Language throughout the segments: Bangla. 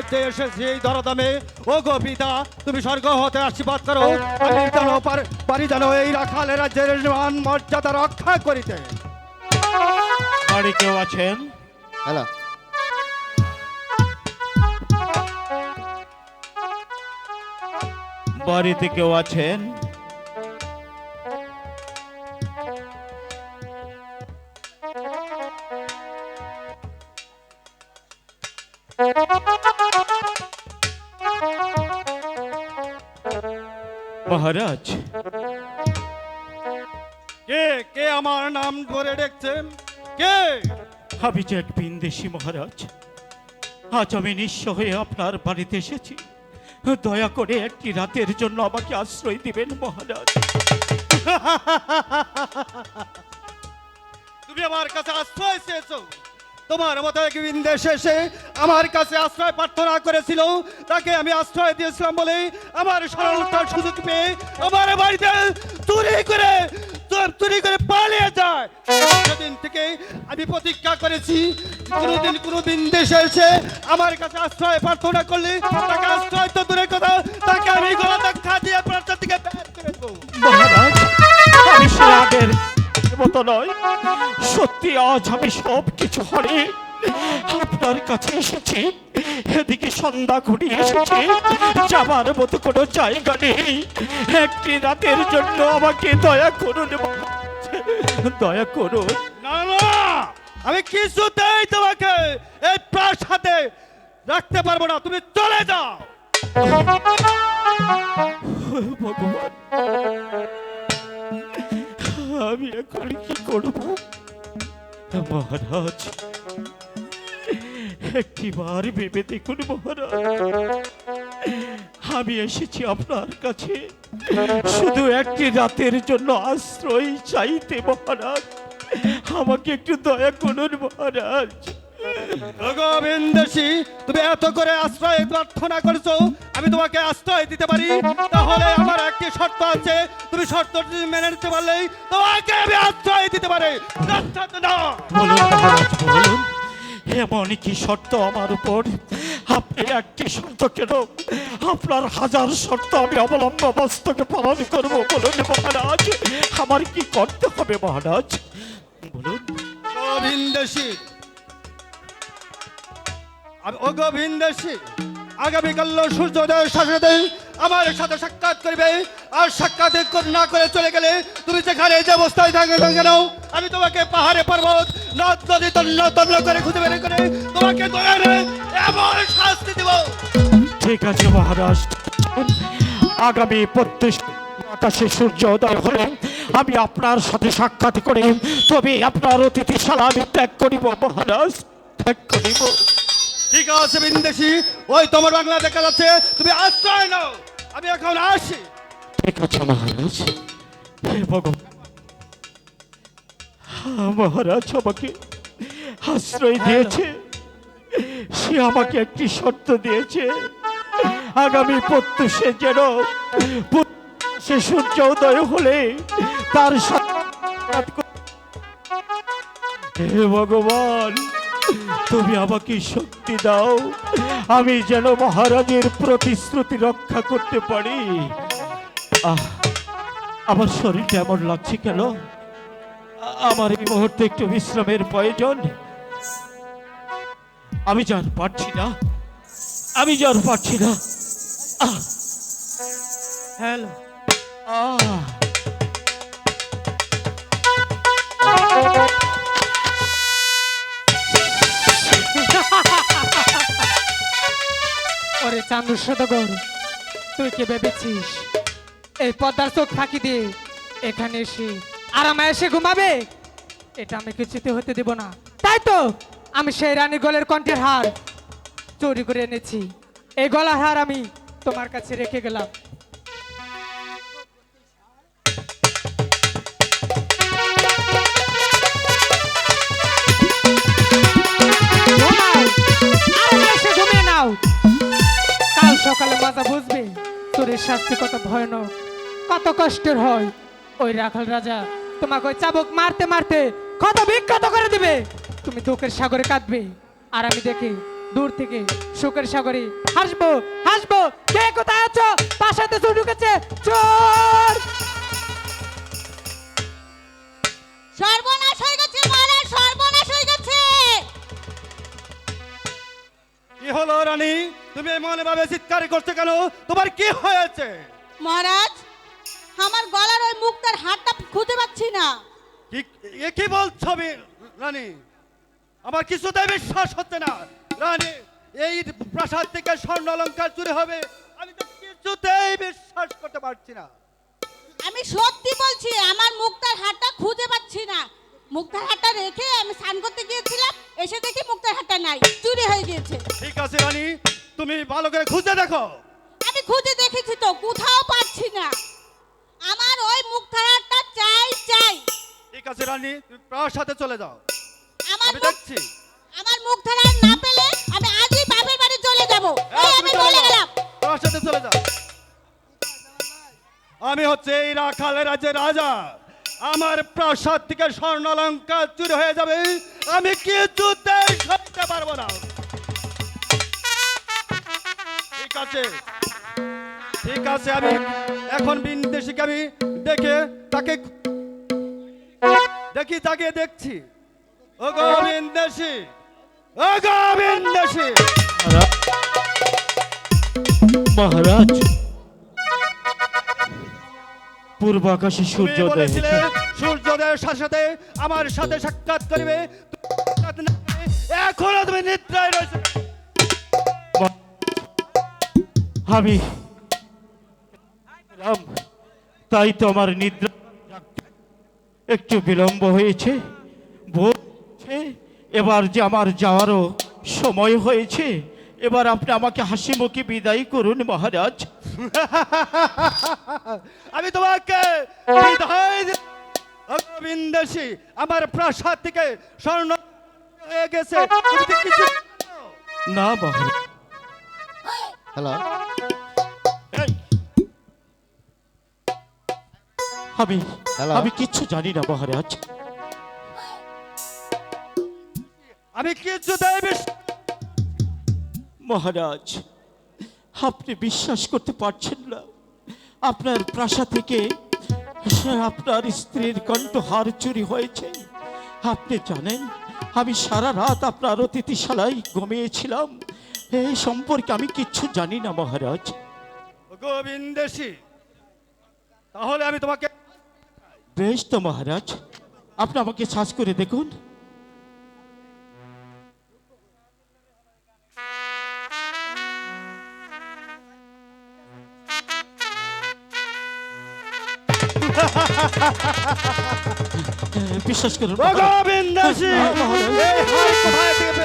দায়িত্বে এসেছি এই দরদামে। ও গো পিতা তুমি স্বর্গ হতে আশীর্বাদ করো। আমি যেন পার- পারি যেন এই রাখালে রাজ্যের মান মর্যাদা রক্ষা করিতে। বাড়ি কেউ আছেন? হ্যালো। বাড়িতে কেউ আছেন? মহারাজ। কে কে আমার নাম ধরে দেখছেন কে? আমি যে এক বিন্দেশি মহারাজ আজ আমি নিঃস্ব হয়ে আপনার বাড়িতে এসেছি। দয়া করে একটি রাতের জন্য আমাকে আশ্রয় দিবেন মহারাজ। তুমি আমার কাছে আশ্রয় চেয়েছো। তোমার মতো এক বিন্দেশ এসে আমার কাছে আশ্রয় প্রার্থনা করেছিল তাকে আমি আশ্রয় দিয়েছিলাম বলে আমার সরলতার সুযোগ পেয়ে আমার বাড়িতে চুরি করে চোর করে পালিয়ে যায় সেদিন থেকে আমি প্রতিজ্ঞা করেছি কোনোদিন কোনো বিন্দেশে এসে আমার কাছে আশ্রয় প্রার্থনা করলে তাকে আশ্রয় তো দূরের কথা তাকে আমি গলা দেখা প্রার্থনা থেকে বের করে দেবো মতো নয়। সত্যি আজ আমি সব কিছু হারিয়ে আপনার কাছে এসেছি। এদিকে সন্ধ্যা ঘুরিয়ে এসেছি। যাবার মতো কোনো জায়গা নেই। একটি রাতের জন্য আমাকে দয়া করুন দয়া করুন। না না আমি কিছুতেই তোমাকে এই প্রাসাদে রাখতে পারব না। তুমি চলে যাও। ভগবান। আমি এখন কি করব? মহারাজ, একটিবার ভেবে দেখুন মহারাজ। আমি এসেছি আপনার কাছে। শুধু একটি রাতের জন্য আশ্রয় চাইতে মহারাজ। আমাকে একটু দয়া করুন মহারাজ। গোবিন্দেশি তুমি এত করে আশ্রয় প্রার্থনা করেছ আমি তোমাকে আশ্রয় দিতে পারি। তাহলে আমার একটি শর্ত আছে তুমি শর্তটি মেনে নিতে পারলেই তোমাকে আমি আশ্রয় দিতে পারি। এমন কি শর্ত আমার উপর? আপনি একটি শর্ত কেন? আপনার হাজার শর্ত আমি অবলম্ব মস্তকে পালন করব বলুন মহারাজ। আমার কি করতে হবে মহারাজ? বলুন। গোবিন্দেশি আমি ও গোবিন্দেশি আগামীকাল সূর্যোদয়ের সাথে আমার সাথে সাক্ষাৎ করবে। আর সাক্ষাৎ না করে চলে গেলে তুমি যেখানে যে অবস্থায় থাকবে কেন আমি তোমাকে পাহাড়ে পর্বত, নদ, নদী, তন্ন তন্ন করে খুঁজে বের করে তোমাকে এমন শাস্তি দিব। ঠিক আছে মহারাজ। আগামী প্রত্যেক আকাশে সূর্য উদয় হলে আমি আপনার সাথে সাক্ষাৎ করে। তবে আপনার অতিথিশালা আমি ত্যাগ করিব মহারাজ। ত্যাগ করিব। ঠিক আছে বিন্দেশি। ওই তোমার বাংলা দেখা যাচ্ছে। তুমি আশ্রয় নাও। আমি এখন আসি। ঠিক আছে মহারাজ। হে ভগবান। হ্যাঁ, মহারাজ আমাকে আশ্রয় দিয়েছে। সে আমাকে একটি শর্ত দিয়েছে। আগামী প্রত্যুষে যেন সে সূর্য উদয় হলে তার হে ভগবান। তুমি আমাকে শক্তি দাও। আমি যেন মহারাজের প্রতিশ্রুতি রক্ষা করতে পারি। আহ আমার শরীরটা এমন লাগছে কেন? আমার এই মুহূর্তে একটু বিশ্রামের প্রয়োজন। আমি যার পারছি না। আমি যার পারছি না। হ্যালো। আহ। চান্দু সদগর, তুই কে ভেবেছিস? এই পদ্মার চোখ ফাঁকি দিয়ে এখানে এসে আরামে এসে ঘুমাবে? এটা আমি কিছুতে হতে দেব না। তাই তো আমি সেই রানী গলের কণ্ঠের হার চুরি করে এনেছি। এই গলার হার আমি তোমার কাছে রেখে গেলাম। সকালে মাথা বুঝবে? চোরের শাস্তি কত ভয়ানক, কত কষ্টের হয়। ওই রাখাল রাজা তোমাকে ওই চাবুক মারতে মারতে কত বিক্ষত করে দিবে। তুমি দুঃখের সাগরে কাঁদবে। আর আমি দেখি দূর থেকে শোকের সাগরে হাসবো হাসবো। কে কোথায় আছো? পাশাতে চোর ঢুকেছে। চোর! তুমি এমন ভাবে চিৎকার করছ কেন? তোমার কি হয়েছে? মহারাজ আমার গলার ওই মুক্তার হাতটা খুঁজে পাচ্ছি না। কি এ কি বলছো রানী? আমার কিছুতেই বিশ্বাস হচ্ছে না। রানী এই প্রাসাদ থেকে স্বর্ণ অলংকার চুরি হবে। আমি তো কিছুতেই বিশ্বাস করতে পারছি না। আমি সত্যি বলছি আমার মুক্তার হাতটা খুঁজে পাচ্ছি না। মুক্তার হাতটা রেখে আমি স্নান করতে গিয়েছিলাম এসে দেখি মুক্তার হাতটা নাই চুরি হয়ে গিয়েছে। ঠিক আছে রানী। তুমি ভালো করে খুঁজে দেখো। আমি খুঁজে দেখেছি তো কোথাও পাচ্ছি না। আমার ওই মুক্তার হাতটা চাই চাই। ঠিক আছে রানী তুমি প্রাসাদে চলে যাও। আমার আমি দেখছি। আমার মুক্তার হাত না পেলে আমি আজই বাপের বাড়ি চলে যাব। হ্যাঁ, এই আমি চলে। গেলাম। প্রাসাদে চলে যাও। আমি হচ্ছে এই রাখালের রাজ্যের রাজা। আমার প্রাসাদ থেকে স্বর্ণ অলঙ্কার চুরি হয়ে যাবে। আমি কিছুতেই সরতে পারব না। ঠিক আছে। ঠিক আছে আমি এখন বিন্দেশিকে আমি দেখে তাকে দেখি তাকে দেখছি। ও গো বিন্দেশি। ও গো বিন্দেশি। মহারাজ পূর্ব আকাশে সূর্যোদয়। সূর্যোদয়ের সাথে সাথে আমার সাথে সাক্ষাৎ করিবে। এখনও তুমি নিদ্রায় রয়েছে। আমি তাই তো আমার নিদ্রা একটু বিলম্ব হয়েছে। বলছে এবার যে আমার যাওয়ারও সময় হয়েছে এবার আপনি আমাকে হাসি মুখে বিদায় করুন মহারাজ। আমি তোমাকে বিন্দেশি আমার প্রাসাদ থেকে স্বর্ণ হয়ে গেছে? না মহারাজ। হ্যালো! আমি? আমি কিচ্ছু জানি না মহারাজ। আমি কিছুতেই বিশ্বাস মহারাজ আপনি বিশ্বাস করতে পারছেন না। আপনার প্রাসাদ থেকে আপনার স্ত্রীর কণ্ঠহার চুরি হয়েছে। আপনি জানেন আমি সারা রাত আপনার অতিথিশালায় ঘুমিয়েছিলাম। এই সম্পর্কে আমি কিচ্ছু জানি না মহারাজ। ও গো বিন্দেশি তাহলে আমি তোমাকে বেশ তো মহারাজ। আপনি আমাকে সাজ করে দেখুন। বিশ্বাস করুন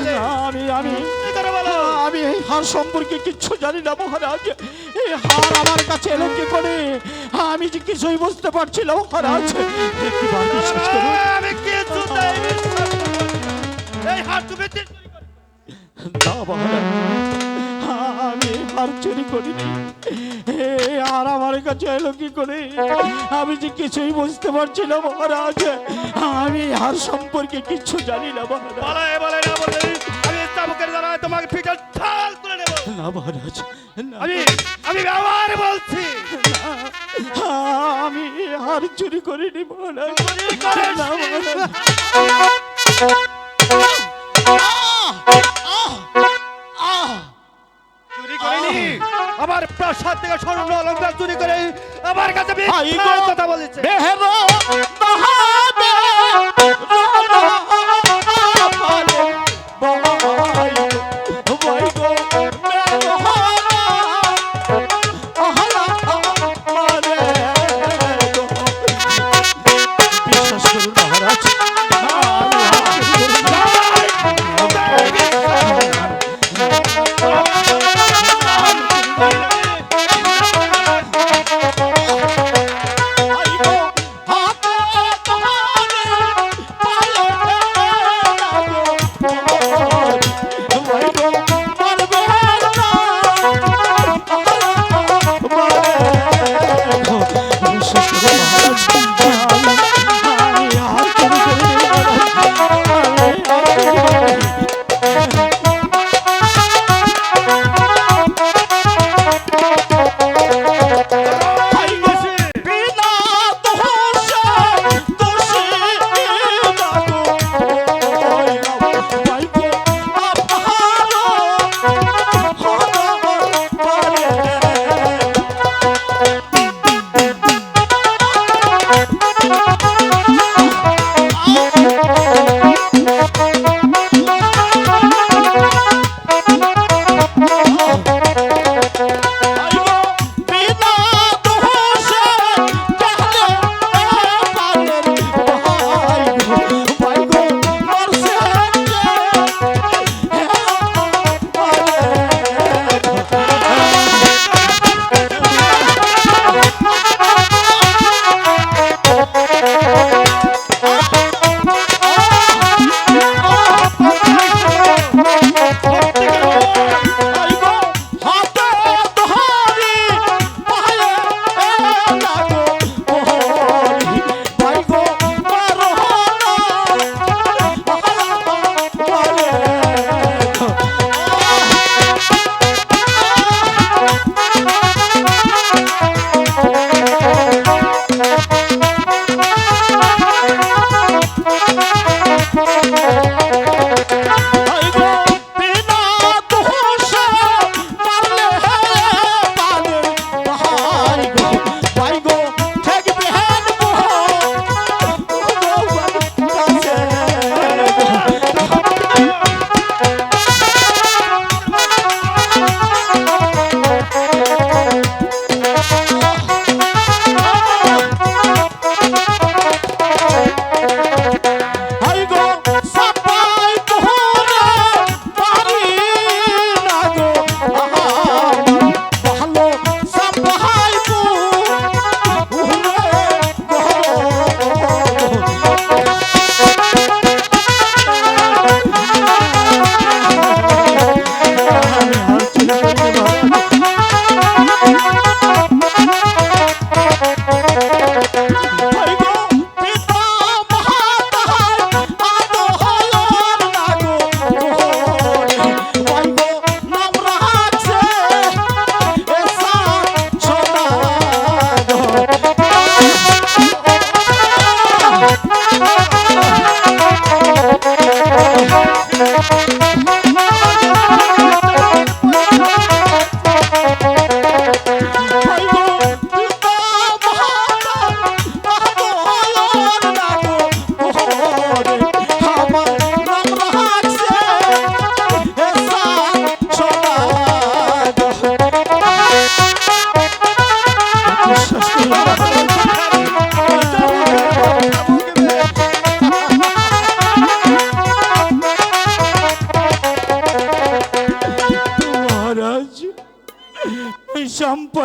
না, আমি আমি। বলো। আমি এই হার সম্পর্কে কিচ্ছু জানি না মহারাজ। এই হার আমার কাছে এলো কি করে? আমি যে কিছুই বুঝতে পারছিলাম মহারাজ। বিশ্বাস আমি। এই হার তুমি চুরি না মহারাজ আমি হার চুরি করিনি। হার আমার কাছে এলো কি করে? আমি যে কিছুই বুঝতে পারছি না মহারাজ। আমি হার সম্পর্কে কিচ্ছু জানি না মহারাজ। তোমাকে পিঠের ছাল তুলে নেব। না মহারাজ আমি আমি ব্যবহার বলছি। আমি হার চুরি করিনি মহারাজ। চুরি করেছি। না, চুরি করিনি। আমার প্রাসাদ থেকে স্বর্ণ অলঙ্কার চুরি করে আমার কাছে কথা বলেছে।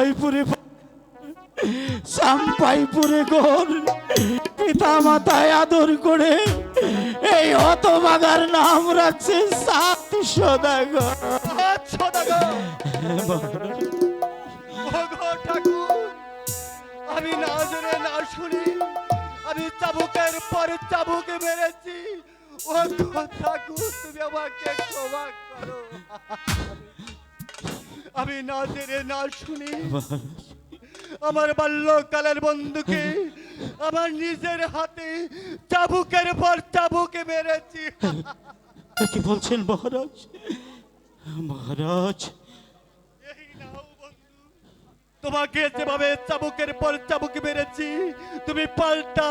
সাম্পাইপুরে সাম্পাইপুরে গোর পিতা মাতায় আদর করে এই হতবাগার নাম রাখছে সাত সদাগর। আমি না জেনে না শুনি, আমি চাবুকের পর চাবুক মেরেছি। ও ঠাকুর, তুমি আমাকে ক্ষমা করো। আমি না জেনে না শুনি। আমার বাল্যকালের বন্ধুকে আমার নিজের হাতে চাবুকের পর চাবুকে মেরেছি। কি বলছেন মহারাজ? মহারাজ। তোমাকে যেভাবে চাবুকের পর চাবুক মেরেছি তুমি পাল্টা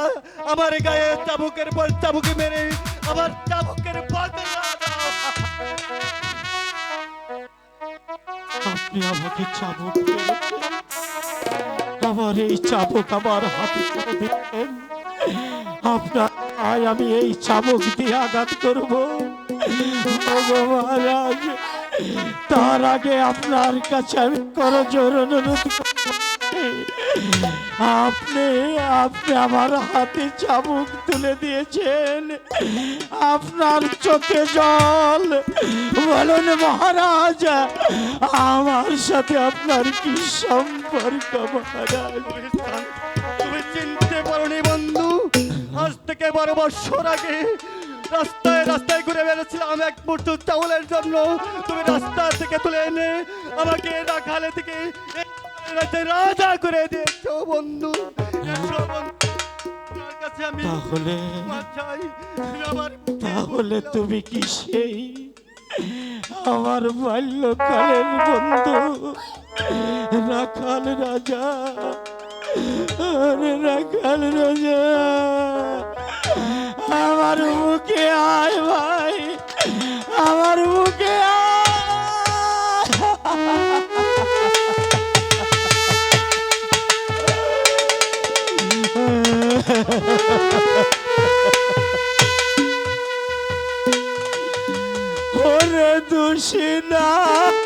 আমার গায়ে চাবুকের পর চাবুক মেরে আমার চাবুকের বদলা আপনি আমাকে চাবুক আমার এই চাবুক আমার হাতে করে দিচ্ছেন আপনার আয় আমি এই চাবুক দিয়ে আঘাত করব। ভগবান তার আগে আপনার কাছে আমি করজোর অনুরোধ আপনি আপনি আমার হাতে চাবুক তুলে দিয়েছেন। আপনার চোখে জল। বলুন মহারাজ, আমার সাথে আপনার কি সম্পর্ক মহারাজ? তুমি চিনতে পারোনি বন্ধু, আজ থেকে বারো বছর আগে রাস্তায় রাস্তায় ঘুরে বেড়েছিলাম এক মুঠো চাউলের জন্য। তুমি রাস্তা থেকে তুলে এনে আমাকে রাখালে থেকে রাজা করে দিয়েছ বন্ধু। তাহলে তাহলে। তুমি কি সেই আমার বাল্যকালের বন্ধু? রাখাল রাজা আরে রাখাল রাজা আমার মুখে আয় ভাই আমার মুখে ওরে হাদো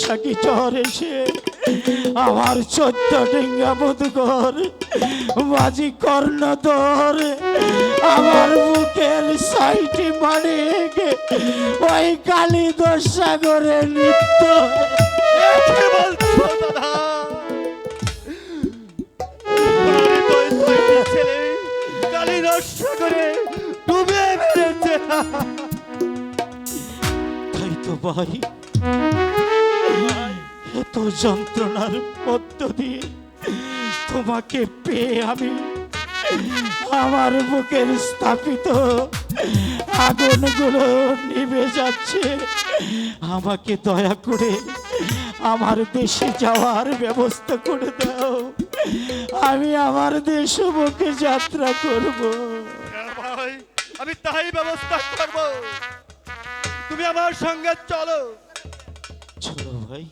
বৈশাখী ঝড় এসে আমার চোদ্দ ডিঙ্গা মধুকর মাঝি কর্ণধর আমার বুকের সাইটি মানে ওই কালী দশাগরে নৃত্য কি বলছো দাদা? যন্ত্রণার মধ্য দিয়ে তোমাকে পেয়ে আমি আমার বুকের স্থাপিত আগুনগুলো নিভে যাচ্ছে। আমাকে দয়া করে আমার দেশে যাওয়ার ব্যবস্থা করে দাও। আমি আমার দেশ বুকে যাত্রা করব। হ্যাঁ ভাই আমি তাই ব্যবস্থা করব। তুমি আমার সঙ্গে চলো। চলো ভাই।